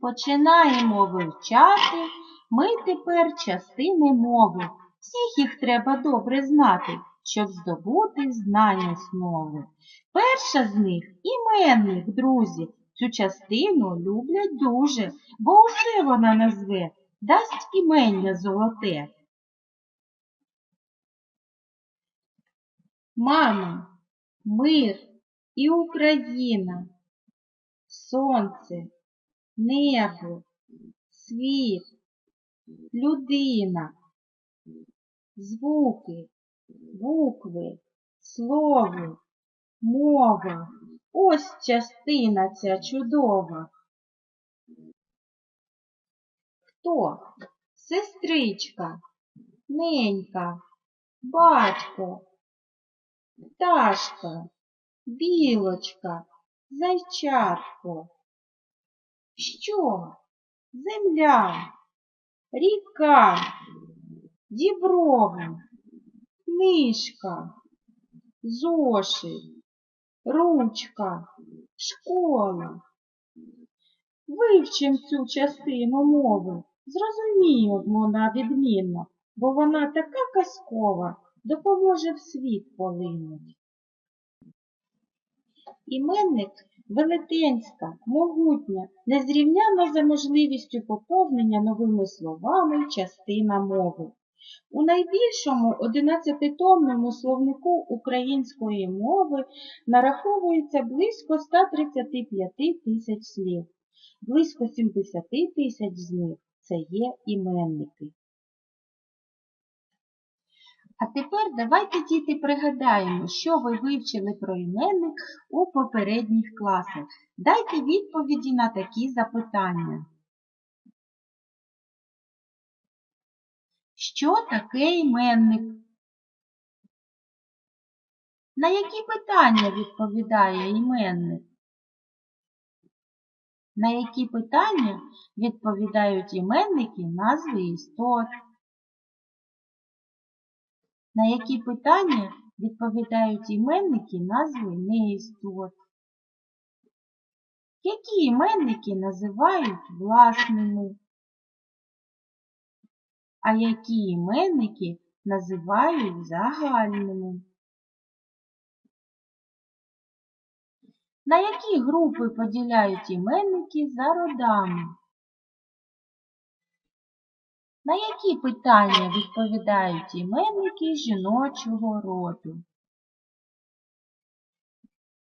Починаємо вивчати ми тепер частини мови. Всіх їх треба добре знати, щоб здобути знань основи. Перша з них іменник, друзі. Цю частину люблять дуже, бо усе вона назве, дасть імення золоте. Мама, мир і Україна, сонце, небо, світ, людина, звуки, букви, слово, мова. Ось частина ця чудова. Хто? Сестричка, ненька, батько, пташка, білочка, зайчатко. Що? Земля, ріка, діброва, книжка, зошит, ручка, школа. Вивчим цю частину мови, зрозуміємо на відмінно, бо вона така казкова, допоможе в світ полинуть. Іменник велетенська, могутня, незрівняна за можливістю поповнення новими словами частина мови. У найбільшому 11-томному словнику української мови нараховується близько 135 тисяч слів. Близько 70 тисяч з них це є іменники. А тепер давайте, діти, пригадаємо, що ви вивчили про іменник у попередніх класах. Дайте відповіді на такі запитання. Що таке іменник? На які питання відповідає іменник? На які питання відповідають іменники назви істот? На які питання відповідають іменники назви неістот? Які іменники називають власними? А які іменники називають загальними? На які групи поділяють іменники за родами? На які питання відповідають іменники жіночого роду?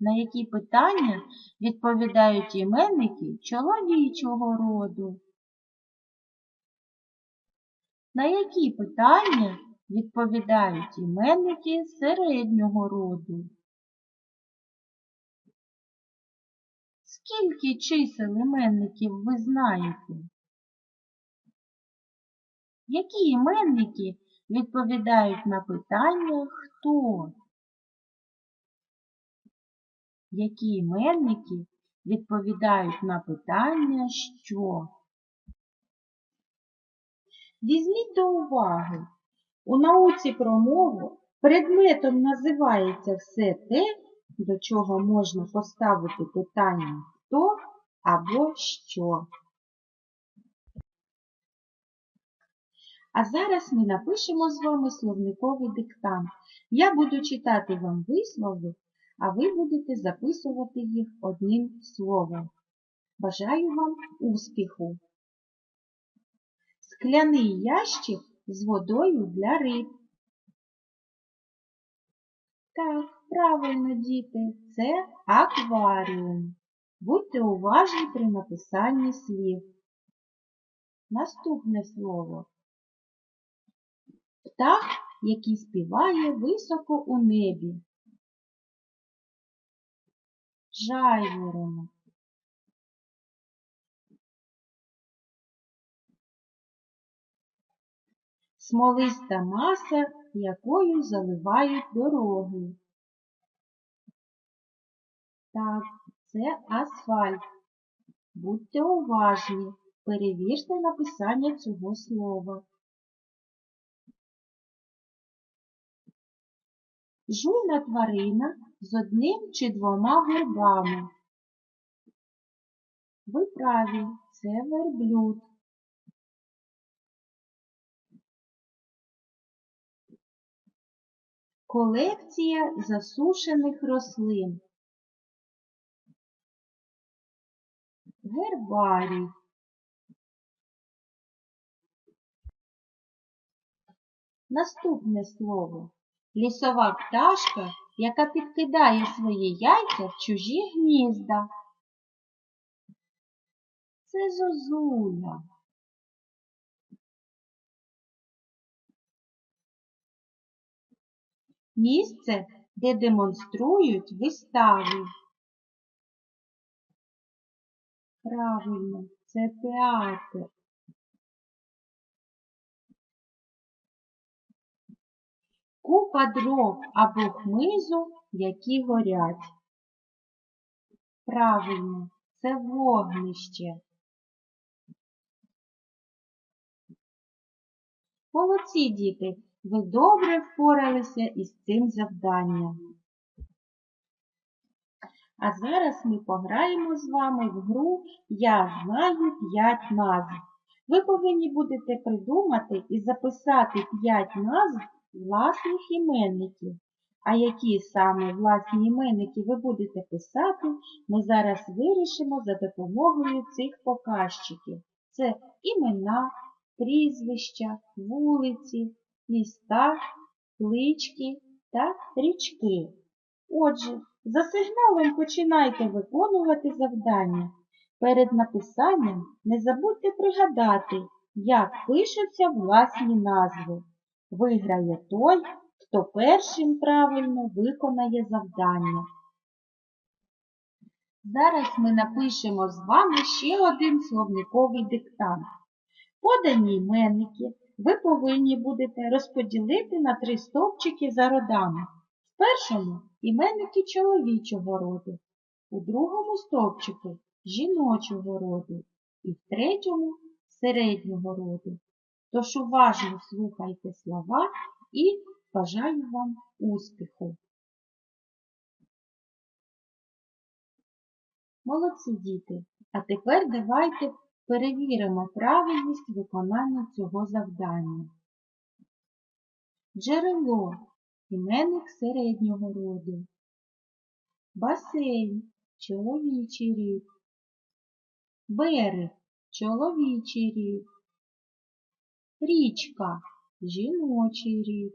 На які питання відповідають іменники чоловічого роду? На які питання відповідають іменники середнього роду? Скільки чисел іменників ви знаєте? Які іменники відповідають на питання хто? Які іменники відповідають на питання що? Візьміть до уваги, у науці про мову предметом називається все те, до чого можна поставити питання хто або що. А зараз ми напишемо з вами словниковий диктант. Я буду читати вам вислови, а ви будете записувати їх одним словом. Бажаю вам успіху! Скляний ящик з водою для риб. Так, правильно, діти, це акваріум. Будьте уважні при написанні слів. Наступне слово. Птах, який співає високо у небі. Жайворонок. Смолиста маса, якою заливають дороги. Так, це асфальт. Будьте уважні, перевірте написання цього слова. Жуйна тварина з одним чи двома горбами. Ви праві, це верблюд. Колекція засушених рослин. Гербарій. Наступне слово. Лісова пташка, яка підкидає свої яйця в чужі гнізда. Це зозуля. Місце, де демонструють вистави. Правильно, це театр. Купа дров або хмизу, які горять. Правильно, це вогнище. Молодці, діти, ви добре впоралися із цим завданням. А зараз ми пограємо з вами в гру Я знаю п'ять назв. Ви повинні будете придумати і записати п'ять назв власних іменників. А які саме власні іменники ви будете писати, ми зараз вирішимо за допомогою цих показчиків. Це імена, прізвища, вулиці, міста, клички та річки. Отже, за сигналом починайте виконувати завдання. Перед написанням не забудьте пригадати, як пишуться власні назви. Виграє той, хто першим правильно виконає завдання. Зараз ми напишемо з вами ще один словниковий диктант. Подані іменники ви повинні будете розподілити на три стовпчики за родами. В першому іменники чоловічого роду, у другому стовпчику жіночого роду і в третьому середнього роду. Тож уважно слухайте слова і бажаю вам успіху. Молодці діти! А тепер давайте перевіримо правильність виконання цього завдання. Джерело іменник середнього роду. Басейн чоловічий рід. Берег чоловічий рід. Річка жіночий рід.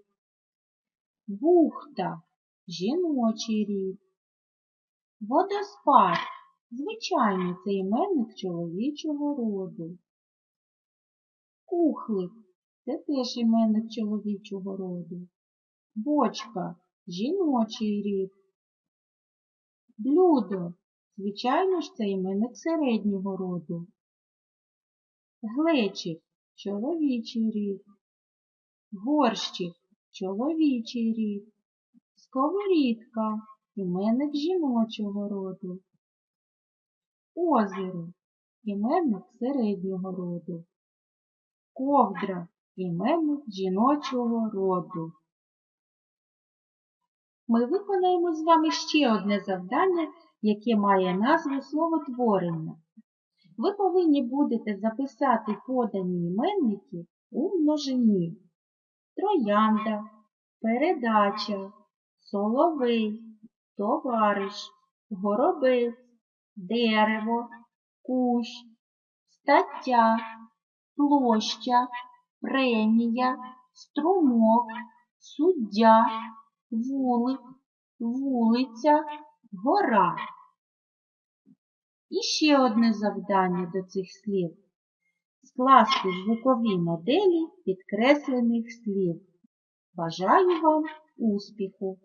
Бухта жіночий рід. Водоспад звичайний це іменник чоловічого роду. Кухлик це теж іменник чоловічого роду. Бочка жіночий рід. Блюдо, звичайно ж, це іменник середнього роду. Глечик чоловічий рід. Горщик чоловічий рід. Сковорідка іменник жіночого роду. Озеро іменник середнього роду. Ковдра іменник жіночого роду. Ми виконаємо з вами ще одне завдання, яке має назву словотворення. Ви повинні будете записати подані іменники у множині. Троянда, передача, соловей, товариш, горобець, дерево, кущ, стаття, площа, премія, струмок, суддя, вулик, вулиця, гора. І ще одне завдання до цих слів. Скласти звукові моделі підкреслених слів. Бажаю вам успіху!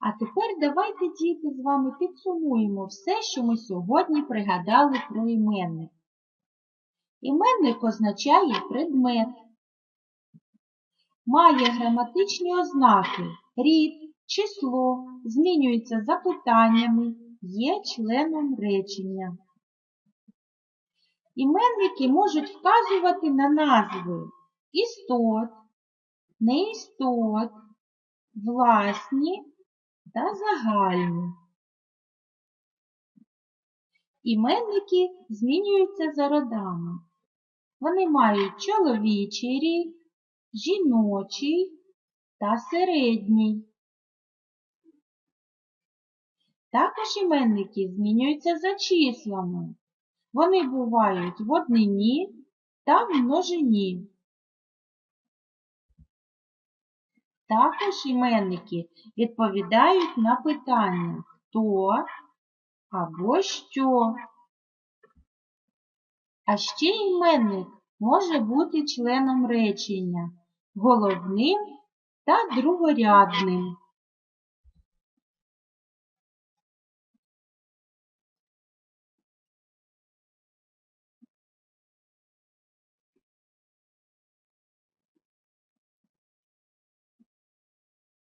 А тепер давайте, діти, з вами підсумуємо все, що ми сьогодні пригадали про іменник. Іменник означає предмет, має граматичні ознаки, рід, число, змінюється запитаннями, є членом речення. Іменники можуть вказувати на назви істот, неістот, власні та загальні. Іменники змінюються за родами. Вони мають чоловічий рід, жіночий та середній. Також іменники змінюються за числами. Вони бувають в однині та в множині. Також іменники відповідають на питання хто або що. А ще іменник може бути членом речення, головним та другорядним.